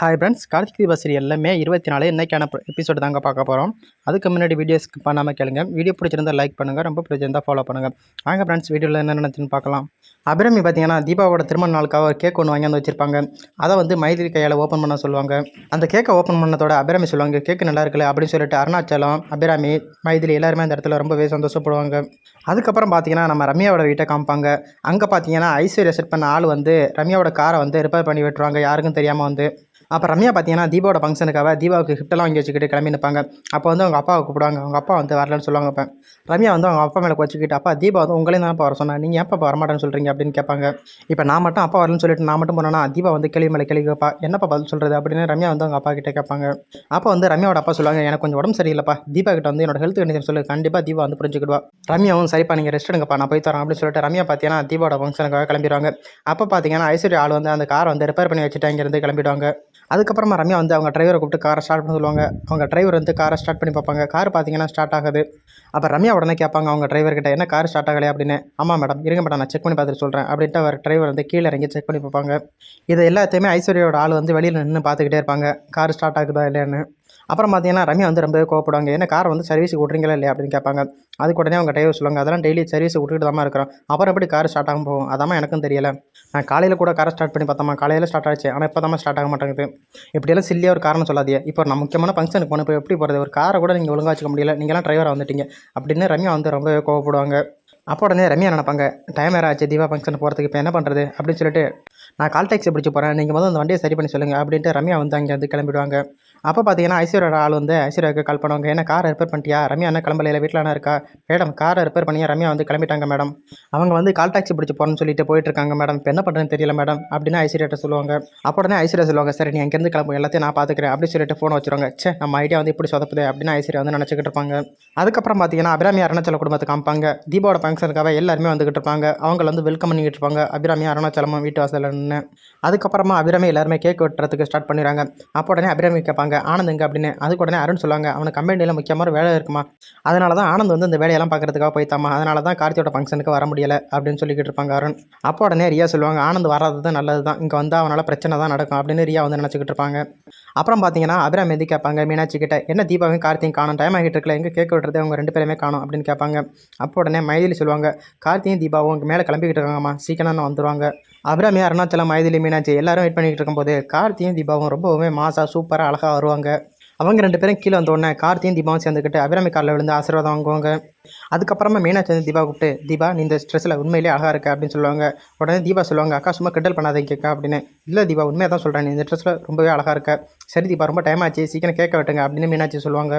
Hi friends Karthik Deepa சீரியலில் மே இருபத்தி நாலு இன்றைக்கான எபிசோடு தாங்க பார்க்க போகிறோம் அதுக்கு முன்னாடி வீடியோஸ் பண்ணாமல் கேளுங்க. வீடியோ பிடிச்சிருந்தா லைக் பண்ணுங்கள் ரொம்ப பிடிச்சிருந்தா ஃபாலோ பண்ணுங்கள் வாங்க ஃப்ரெண்ட்ஸ் வீடியோவில் என்ன நினச்சுன்னு பார்க்கலாம். அபிரமி பார்த்தீங்கன்னா தீபாவோட திருமண நாளுக்காக ஒரு கேக் ஒன்று வாங்கி வந்து வச்சிருப்பாங்க. அதை வந்து மைதிரி கையால் ஓப்பன் பண்ண சொல்லுவாங்க. அந்த கேக்கை ஓப்பன் பண்ணதோட அபிராமி சொல்லுவாங்க கேக்கு நல்லா இருக்குல்ல? அப்படின்னு சொல்லிட்டு அருணாச்சலம் அபிராமி மைதிலி எல்லாருமே அந்த இடத்துல ரொம்பவே சந்தோஷப்படுவாங்க. அதுக்கப்புறம் பார்த்தீங்கன்னா நம்ம ரம்யாவோட வீட்டை காமிப்பாங்க. அங்கே பார்த்தீங்கன்னா ஐஸ்வர்யா செட் பண்ண ஆள் வந்து ரம்யாவோட காரை வந்து ரிப்பேர் பண்ணி விட்டுருவாங்க. யாருக்கும் தெரியாமல் வந்து. அப்போ ரம்யா பார்த்தீங்கன்னா தீபாவோட ஃபங்க்ஷனுக்காக தீபாவுக்கு கிஃப்ட்டெல்லாம் வாங்கி வச்சுக்கிட்டு கிளம்பி நிற்பாங்க. அப்போ வந்து அவங்க அப்பாவை கூப்பிடுவாங்க. அவங்க அப்பா வந்து வரலன்னு சொல்லுவாங்க இப்போ ரம்யா வந்து அவங்க அப்பா மேலே வச்சுக்கிட்டு அப்பா தீபா வந்து உங்களையும் தான் வர சொன்னா நீங்கள் எப்போ வரமாட்டேன்னு சொல்கிறீங்க அப்படின்னு கேட்பாங்க. இப்போ நான் மட்டும் அப்பா வரலன்னு சொல்லிட்டு நான் மட்டும் போனேன்னா தீபா வந்து கேள்வி மேலே கேள்வி கேட்பா என்னப்பா பதில் சொல்கிறது அப்படின்னு ரம்யா வந்து அவங்க அப்பா கிட்டே கேட்பாங்க. அப்போ வந்து ரம்யாவோட அப்பா சொல்லுவாங்க எனக்கு கொஞ்சம் உடம்பு சரியில்லைப்பா. தீபா கிட்ட வந்து என்னோட ஹெல்த் கண்டிஷன் சொல்லு. கண்டிப்பாக தீபா வந்து புரிஞ்சுக்கிடுவா. ரம்யாவும் சரிப்பா நீங்கள் ரெஸ்ட் எடுங்கப்பா. நான் போய் தரேன். அப்படின்னு சொல்லிட்டு ரம்யா பார்த்தீங்கன்னா தீபாவோட ஃபங்க்ஷனுக்காக கிளம்பிடுவாங்க. அப்போ பார்த்தீங்கன்னா ஐஸ்வர்யா ஆள் வந்து அந்த காரை வந்து ரிப்பேர் பண்ணி வச்சுட்டு இங்கேருந்து கிளம்பிடுவாங்க. அதுக்கப்புறமா ரம்யா வந்து அவங்க டிரைவரை கூப்பிட்டு காரை ஸ்டார்ட் பண்ண சொல்லுவாங்க. அவங்க டிரைவர் வந்து காரை ஸ்டார்ட் பண்ணி பார்ப்பாங்க. கார் பார்த்தீங்கன்னா ஸ்டார்ட் ஆகுது. அப்போ ரம்யா உடனே கேட்பாங்க அவங்க டிரைவர்கிட்ட என்ன கார் ஸ்டார்ட் ஆகலையா? அப்படின்னு. ஆமாம் மேடம் இருங்க மேடம் நான் செக் பண்ணி பார்த்துட்டு சொல்கிறேன் அப்படின்ட்டு அவர் டிரைவர் வந்து கீழே இறங்கி செக் பண்ணி பார்ப்பாங்க. இது எல்லாத்தையுமே ஐஸ்வர்யோட ஆள் வந்து வெளியில் நின்று பார்த்துக்கிட்டே இருப்பாங்க. கார் ஸ்டார்ட் ஆகுதா இல்லையான்னு. அப்புறம் பார்த்தீங்கன்னா ரம்யா வந்து ரொம்பவே கோவப்படுவாங்க. ஏன்னா காரை வந்து சர்வீஸ் விட்றீங்களா இல்லையா? அப்படின்னு கேட்பாங்க. அதுக்கு உடனே அவங்க டிரைவர் சொல்லுவாங்க அதெல்லாம் டெய்லி சர்வீஸ் விட்டுக்கிட்டு தான் இருக்கிறோம். அப்புறம் எப்படி கார் ஸ்டார்ட் ஆகும் போகும்? அதாம எனக்கும் தெரியல. நான் காலையில் கூட காரை ஸ்டார்ட் பண்ணி பார்த்தோமா காலையில் ஸ்டார்ட் ஆச்சு. ஆனால் இப்போ தான் ஸ்டார்ட் ஆக மாட்டேங்குது. இப்படியெல்லாம் சில்லியாக ஒரு காரணம் சொல்லாதீங்க. இப்போ நான் முக்கியமான ஃபங்க்ஷனுக்கு போன இப்போ எப்படி போகிறது ஒரு காரை கூட நீங்கள் ஒழுங்காக வச்சுக்க முடியல. நீங்களாம் டிரைவராக வந்துட்டீங்க. அப்படின்னு ரம்யா வந்து ரொம்பவே கோவப்படுவாங்க. அப்போ உடனே ரம்யா நினைப்பாங்க? டைம் வேறு ஆச்சு. தீபா ஃபங்க்ஷன் போகிறதுக்கு இப்போ என்ன பண்ணுறது அப்படின்னு சொல்லிட்டு நான் கால் டாக்ஸி பிடிச்சி போகிறேன் நீங்கள் முதல்ல அந்த வண்டியை சரி பண்ணி சொல்லுங்கள் அப்படின்ட்டு ரம்யா வந்து அங்கே வந்து கிளம்பிடுவாங்க. அப்போ பார்த்தீங்கன்னா ஐஸ்வர்யோட ஆள் வந்து ஐஸ்வர்யாவுக்கு கால் பண்ணுவாங்க. ஏன்னா காரை ரிப்பேர் பண்ணிட்டியா? ரம்யா என்ன கிளம்பலையில வீட்டில் என்ன இருக்கா? மேடம் காரை ரிப்பேர் பண்ணியா ரம்யா வந்து கிளம்பிட்டாங்க மேடம். அவங்க வந்து கால் டாக்ஸி பிடிச்சி போகிறேன்னு சொல்லிட்டு போயிட்டு இருக்காங்க மேடம். இப்போ என்ன பண்ணுறதுன்னு தெரியல மேடம். அப்படின்னு ஐஸ்வர்யாட்ட சொல்லுவாங்க. அப்போ உடனே ஐஸ்வர்யா சொல்லுவாங்க சரி நீ அங்கேருந்து கிளம்பு. எல்லாத்தையும் நான் பார்த்துக்கிறேன் அப்படின்னு சொல்லிட்டு ஃபோன் வச்சுருவாங்க. சே நம்ம ஐடியா வந்து இப்படி சொதப்புது அப்படின்னு ஐஸ்வர்யா வந்து நினச்சிக்கிட்டு இருப்பாங்க. அதுக்கப்புறம் பார்த்தீங்கன்னா அபிராமி அருணாச்சல குடும்பத்தை காமிப்பாங்க. தீபாவோட ஃபங்க்ஷனுக்காக எல்லாருமே வந்துகிட்டு இருப்பாங்க. அவங்க வந்து வெல்கம் பண்ணிக்கிட்டு இருப்பாங்க அபிராமி அருணாச்சலமும் வீட்டு வாசலில் நின்று அதுக்கப்புறமா அபிராமி எல்லாருமே கேக் வெட்டுறதுக்கு ஸ்டார்ட் பண்ணிடுறாங்க. அப்போ உடனே அபிராமி கேட்பாங்க ஆனந்த் எங்கே? அப்படின்னு. அதுக்கு உடனே அருண் சொல்லுவாங்க அவனுக்கு கம்பெனியில் முக்கியமான வேலை இருக்குமா? அதனால தான் ஆனந்த் வந்து இந்த வேலையெல்லாம் பார்க்கறதுக்காக போய்த்தாமா அதனால தான் கார்த்தியோட ஃபங்க்ஷனுக்கு வர முடியலை அப்படின்னு சொல்லிக்கிட்டு இருப்பாங்க அருண். அப்போ உடனே ரியா சொல்லுவாங்க ஆனந்த் வராது தான் நல்லது தான். இங்கே வந்தால் அவனால் பிரச்சனை தான் நடக்கும் அப்படின்னு ரியா வந்து நினச்சிக்கிட்டு இருப்பாங்க. அப்புறம் பார்த்தீங்கன்னா அபிராம் எது கேட்பாங்க மீனாட்சி கிட்ட என்ன தீபாவையும் கார்த்தியும் காணும். டைம் ஆகிட்டு இருக்கல. எங்கே கேட்க விட்டுறது அவங்க ரெண்டு பேருமே காணும் அப்படின்னு கேட்பாங்க. அப்போ உடனே மைதிலி சொல்லுவாங்க கார்த்தியும் தீபாவும் உங்கள் மேலே கிளம்பிக்கிட்டு இருக்காங்கம்மா. சீக்கிரம் வந்துருவாங்க. அபிராமி அருணாச்சலம் மைதிலி மீனாட்சி எல்லாரும் வெயிட் பண்ணிகிட்டு இருக்கும்போது கார்த்தியும் தீபாவும் ரொம்பவுமே மாசாக சூப்பராக அழகாக வருவாங்க. அவங்க ரெண்டு பேரும் கீழே வந்தோடனே கார்த்தியும் தீபாவும் சேர்ந்துக்கிட்டு அபிராமி காலில் விழுந்து ஆசீர்வாதம் வாங்குவாங்க. அதுக்கப்புறமா மீனாட்சி வந்து தீபா கூப்பிட்டு தீபா நீ இந்த ஸ்ட்ரெஸ்ஸில் உண்மையிலேயே அழகாக இருக்க அப்படின்னு சொல்லுவாங்க. உடனே தீபா சொல்லுவாங்க அக்கா சும்மா கிண்டல் பண்ணாதீங்க கேட்க அப்படின்னு. இல்லை தீபா உண்மையாக தான் சொல்கிறேன் நீ இந்த ட்ரெஸ்ஸில் ரொம்பவே அழகாக இருக்க. சரி தீபா ரொம்ப டைம் ஆச்சு சீக்கிரம் கேட்க விட்டுங்க அப்படின்னு மீனாட்சி சொல்லுவாங்க.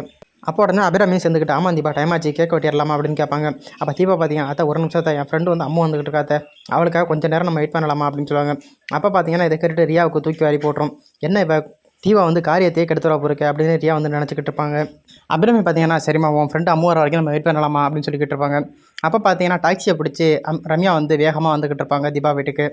அப்போ உடனே அபிராமியும் சேர்ந்துக்கிட்டு ஆமாம் தீபா டைம் ஆச்சு கேட்க வெட்டிடலாமா அப்படின்னு கேட்பாங்க. அப்போ தீபா பார்த்தீங்கன்னா அத்தை ஒரு நிமிஷத்தை என் ஃப்ரெண்டு வந்து அம்மா வந்துகிட்டு இருக்காத்த அவளுக்காக கொஞ்சம் நேரம் நம்ம வெயிட் பண்ணலாமா? அப்படின்னு சொல்லுவாங்க. அப்போ பார்த்தீங்கன்னா இதை கேட்டுட்டு ரியாவுக்கு தூக்கி வாரி போட்டுரும். என்ன இப்போ தீவா வந்து காரியத்தையே கெடுத்துட போருக்கு அப்படின்னு ரியா வந்து நினச்சிக்கிட்டு இருப்பாங்க. அபிராமி பார்த்தீங்கன்னா சரிம்மா உன் ஃப்ரெண்டு அம்மா வர வரைக்கும் நம்ம வெயிட் பண்ணலாமா? அப்படின்னு சொல்லிக்கிட்டு இருப்பாங்க. அப்போ பார்த்தீங்கன்னா டாக்ஸியை பிடிச்சி ரம்யா வந்து வேகமாக வந்துக்கிட்டு இருப்பாங்க தீபா வீட்டுக்கு.